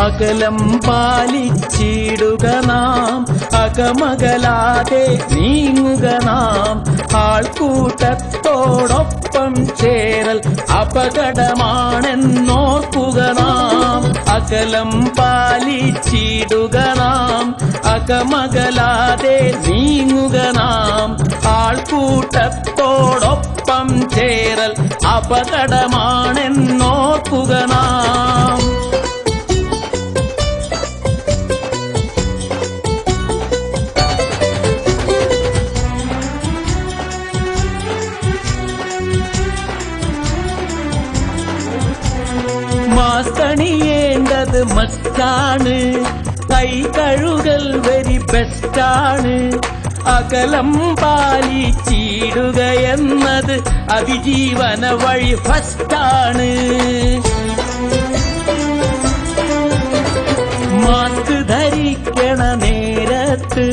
അകലം പാലിച്ചിടുക നാം. അകമകലാതെ നീങ്ങുക നാം. ആൾക്കൂട്ടത്തോടൊപ്പം ചേരൽ അപകടമാണെന്നോർക്കുക നാം. അകലം പാലിച്ചിടുക നാം. അകമകലാതെ നീങ്ങുക നാം. ആൾക്കൂട്ടത്തോടൊപ്പം ചേരൽ അപകടമാണെന്നോർക്കുക നാം. മാസ്തണിയേണ്ടത് മസ്റ്റാണ്. കൈ കഴുകൽ വെരി ബെസ്റ്റാണ്. അകലം പാലിച്ചിടുക എന്നത് അതിജീവന വഴി ഫസ്റ്റാണ്. മാസ്ക് ധരിക്കണ നേരത്ത്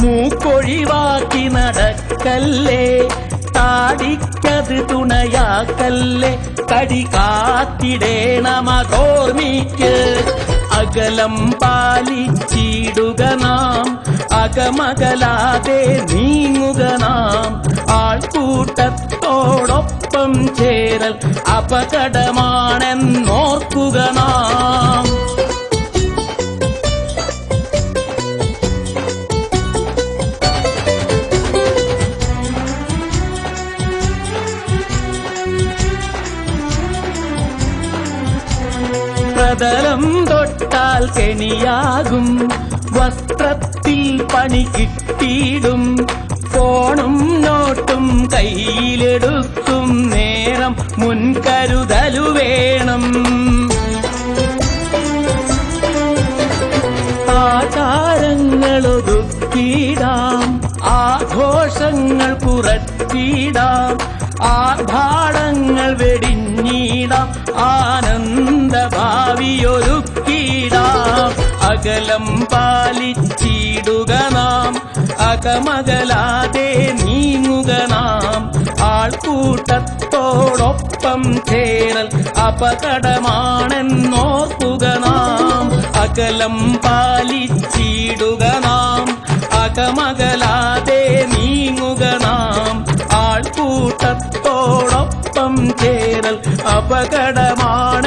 മൂക്കൊഴിവാക്കി നടക്കല്ലേ? താടിക്കത് തുണയാക്കല്ലേ? കടി കാത്തിടേണമതോർമിക്ക് അകലം പാലിച്ചിടുക നാം. അകമകലാതെ നീങ്ങുക നാം. ആൾക്കൂട്ടത്തോടൊപ്പം ചേരൽ അപകടമാണെന്നോർക്കുക നാം. പ്രതലം തൊട്ടാൽ കെണിയാകും. വസ്ത്രത്തിൽ പണി കിട്ടിയിടും. ഫോണും നോട്ടും കയ്യിലെടുക്കും. നേരം മുൻകരുതലു വേണം. ആചാരങ്ങളൊതുക്കിടാം. ആഘോഷങ്ങൾ പുറത്തിടാം. ആർഭാടങ്ങൾ വെടിഞ്ഞിടാം. ആനന്ദ അകലം പാലിച്ചിടുക നാം. അകമകലാതെ നീങ്ങുക നാം. ആൾക്കൂട്ടത്തോടൊപ്പം ചേരൽ അപകടമാണെന്നോർക്കുക നാം. അകലം പാലിച്ചിടുക നാം. അകമകലാതെ നീങ്ങുക നാം. ആൾക്കൂട്ടത്തോടൊപ്പം ചേരൽ അപകടമാണ്